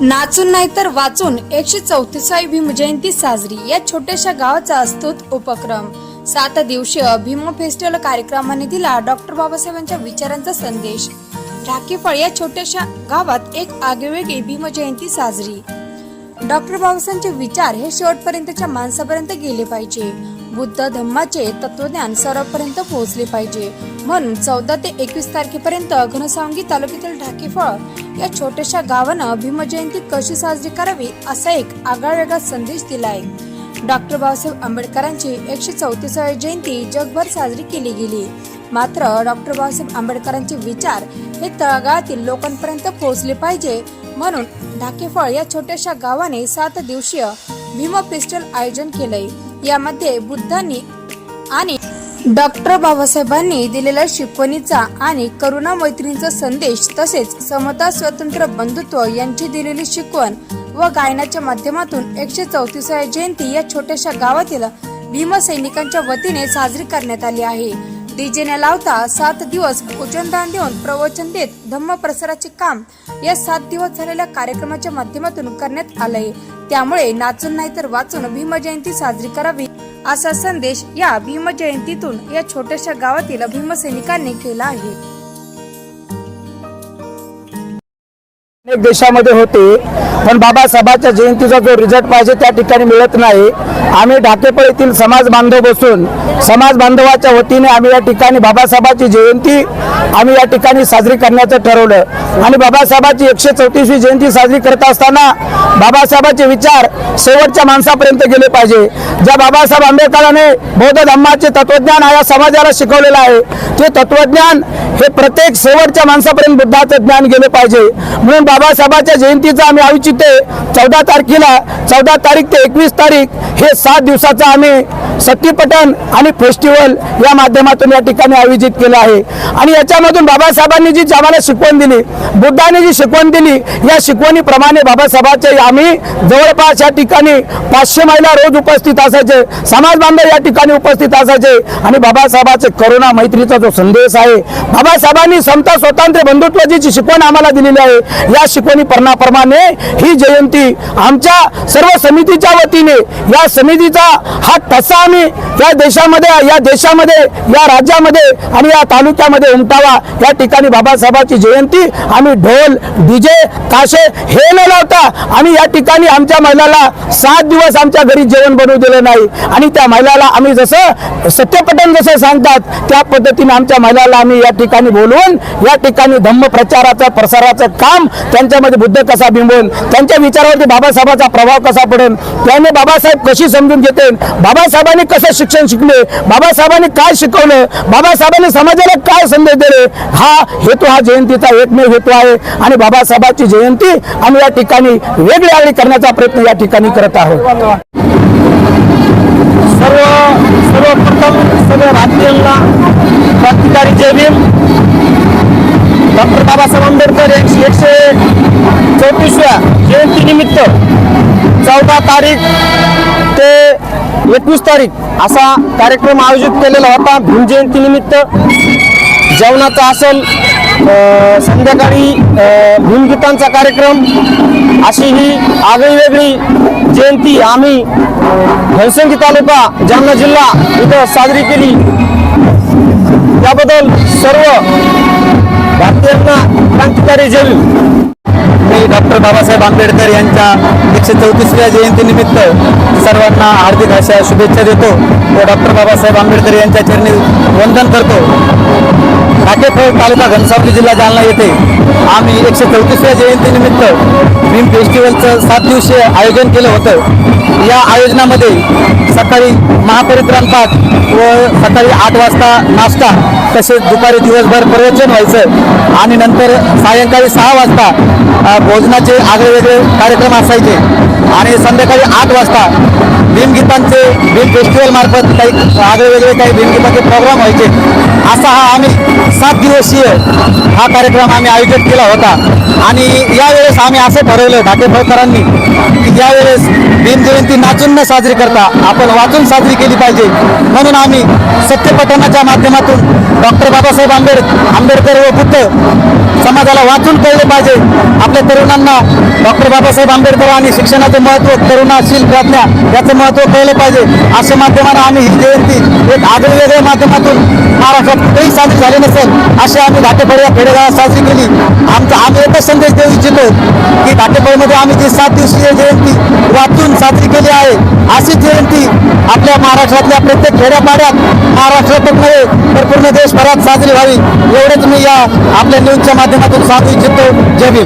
नाचून नाही तर वाचून एकशे चौतीसावी भीमजयंती साजरी. या छोट्याशा गावाचा अस्तुत उपक्रम. सात दिवसीय भीम फेस्टिवल कार्यक्रमाने दिला डॉक्टर बाबासाहेबांच्या विचारांचा संदेश. ढाकेफळ या छोट्याशा गावात एक आगळेवेगळी भीमजयंती साजरी. डॉक्टर बाबासाहेबांचे विचार हे शेवटपर्यंतच्या माणसापर्यंत गेले पाहिजे. बुद्ध धम्माचे तत्वज्ञान सर्वपर्यंत पोहोचले पाहिजे. म्हणून चौदा ते एकवीस तारखेपर्यंत घनसावंगी तालुक्यातील ढाकेफळ या छोट्याशा गावानं भीमजयंती कशी साजरी करावी असा एक आगळावेगळा संदेश दिला आहे डॉक्टर बाबासाहेब आंबेडकरांची एकशे चौतीसावी जयंती जगभर साजरी केली गेली. मात्र डॉक्टर बाबासाहेब आंबेडकरांचे विचार हे तळागाळातील लोकांपर्यंत पोहोचले पाहिजे. म्हणून ढाकेफळ या छोट्याशा गावाने सात दिवसीय भीम फेस्टिवल आयोजन केलंय. यामध्ये बुद्धांनी आणि डॉक्टर बाबासाहेबांनी दिलेल्या शिकवणीचा आणि करुणा मैत्रीचा संदेश तसेच समता स्वतंत्र बंधुत्व यांची दिलेली शिकवण व गायनाच्या माध्यमातून एकशे चौतीसाव्या जयंती या छोट्याशा गावातील भीमसैनिकांच्या वतीने साजरी करण्यात आली आहे. डीजे न लावता सात दिवस भोजनदान देऊन प्रवचन देत धम्म प्रसाराचे काम या सात दिवस झालेल्या कार्यक्रमाच्या माध्यमातून करण्यात आलंय. त्यामुळे नाचून नाही तर वाचून भीमजयंती साजरी करावी असा संदेश या भीमजयंतीतून या छोट्याशा गावातील भीमसैनिकांनी केला आहे. प्रत्येक देशामध्ये होते. पण बाबासाहेबांच्या जयंतीचा जो रिझल्ट पाहिजे त्या ठिकाणी मिळत नाही. आम्ही ढाकेपळ येथील समाज बांधव बसून समाज बांधवाच्या वतीने आम्ही या ठिकाणी बाबासाहेबांची जयंती आम्ही या ठिकाणी साजरी करण्याचं ठरवलं. आणि बाबासाहेबांची एकशे चौतीसवी जयंती साजरी करत असताना बाबासाहेबांचे विचार शेवटच्या माणसापर्यंत गेले पाहिजे. ज्या बाबासाहेब आंबेडकरांनी बौद्ध धम्माचे तत्वज्ञान हा या समाजाला शिकवलेलं आहे ते तत्वज्ञान हे प्रत्येक शेवटच्या माणसापर्यंत बुद्धाचं ज्ञान गेले पाहिजे. म्हणून बाबा बाबासाहेबांच्या जयंतीचं आम्ही औचित्य चौदा तारखेला चौदा तारीख ते एकवीस तारीख हे सात दिवसाचं आम्ही सत्तीपटन आणि फेस्टिवल या माध्यमातून या ठिकाणी आयोजित केलं आहे. आणि याच्यामधून बाबासाहेबांनी जी आम्हाला शिकवण दिली बुद्धाने जी शिकवण दिली या शिकवणीप्रमाणे बाबासाहेबांचे आम्ही जवळपास या ठिकाणी पाचशे महिला रोज उपस्थित असायचे समाज बांधव या ठिकाणी उपस्थित असायचे आणि बाबासाहेबांचे करुणा मैत्रीचा जो संदेश आहे बाबासाहेबांनी समता स्वतंत्र बंधुत्वाची जी शिकवण आम्हाला दिलेली आहे या शिकवणी प्रमाणे ही जयंती आमच्या सर्व समितीच्या वतीने या समितीचा हा ठसा आम्ही या देशामध्ये या देशामध्ये या राज्यामध्ये आणि या तालुक्यामध्ये उमटावा. या ठिकाणी बाबासाहेबांची जयंती आम्ही ढोल डीजे ताशे हे न लावता आम्ही या ठिकाणी आमच्या महिलाला सात दिवस आमच्या घरी जेवण बनवू दिलं नाही. आणि त्या महिलाला आम्ही जसं सत्यपटन जसं सांगतात त्या पद्धतीने आमच्या महिलाला आम्ही या ठिकाणी बोलवून या ठिकाणी धम्म प्रचाराचं प्रसाराचं काम त्यांच्यामध्ये बुद्ध कसा बिंबवून त्यांच्या विचारावरती बाबासाहेबांचा प्रभाव कसा पडेल त्याने बाबासाहेब कशी समजून घेते बाबासाहेबांनी कसं शिक्षण शिकले बाबासाहेबांनी काय शिकवलं बाबासाहेबांनी समाजाला काय संदेश दिले हा हेतू हा जयंतीचा एकमेव हेतू आहे. आणि बाबासाहेबांची जयंती आम्ही या ठिकाणी वेगळी करण्याचा प्रयत्न या ठिकाणी करत आहोत. सर्व सर्वप्रथम सर्व राज्यांना क्रांतिकारी जय भीम. डॉक्टर बाबासाहेब आंबेडकर यांची एकशे चौतीसव्या जयंतीनिमित्त चौदा तारीख ते एकवीस तारीख असा कार्यक्रम आयोजित केलेला होता. भीम जयंतीनिमित्त जेवणाचा असेल संध्याकाळी भीमगीतांचा कार्यक्रम अशी ही आगळी वेगळी जयंती आम्ही घनसंगी तालुका जालना जिल्हा इथं साजरी केली. त्याबद्दल सर्व भारतीयांना क्रांतिकारी जय भीम. मी डॉक्टर बाबासाहेब आंबेडकर यांच्या एकशे चौतीसव्या जयंतीनिमित्त सर्वांना हार्दिक अशा शुभेच्छा देतो. व डॉक्टर बाबासाहेब आंबेडकर यांच्या चरणी वंदन करतो. काटेफळ तालुका घनसावली जिल्हा जालना येथे आम्ही एकशे चौतीसव्या जयंतीनिमित्त भीम फेस्टिवलचं सात दिवसीय आयोजन केलं होतं. या आयोजनामध्ये सकाळी महापरित्राण पाठ व सकाळी आठ वाजता नाश्ता तसेच दुपारी दिवसभर प्रवचन व्हायचं आणि नंतर सायंकाळी सहा वाजता भोजनाचे आगळे वेगळे कार्यक्रम असायचे. आणि संध्याकाळी आठ वाजता भीमगीतांचे भीम फेस्टिवलमार्फत काही आगळे वेगळे काही भीमगीताचे प्रोग्राम व्हायचे. असा हा आम्ही सात दिवसीय हा कार्यक्रम आम्ही आयोजित केला होता. आणि यावेळेस आम्ही असं ठरवलं ढाकेफळकरांनी की यावेळेस भीमजयंती नाचून न साजरी करता आपण वाचून साजरी केली पाहिजे. म्हणून आम्ही सत्यपठनाच्या माध्यमातून डॉक्टर बाबासाहेब आंबेड आंबेडकर व बुद्ध समाजाला वाचून कळले पाहिजे. आपल्या तरुणांना डॉक्टर बाबासाहेब आंबेडकर आणि शिक्षणाचे महत्त्व तरुणाशील प्रज्ञा याचं महत्त्व कळलं पाहिजे. अशा माध्यमानं आम्ही ही जयंती एक आगळेवेगळ्या माध्यमातून महाराष्ट्रात कुठेही साजरी झाली नसेल अशी आम्ही घाटेफळ या खेडेगावात साजरी केली. आमचा आम्ही एकच संदेश देऊ इच्छितो की घाटेफळमध्ये आम्ही जी सात दिवसीय जयंती वाचून साजरी केली आहे अशी जयंती आपल्या महाराष्ट्रातल्या प्रत्येक खेड्यापाड्यात महाराष्ट्रातच नव्हे तर पूर्ण देशभरात साजरी व्हावी एवढंच मी या आपल्या न्यूजच्या माध्यमातून सांगू इच्छितो जय भीम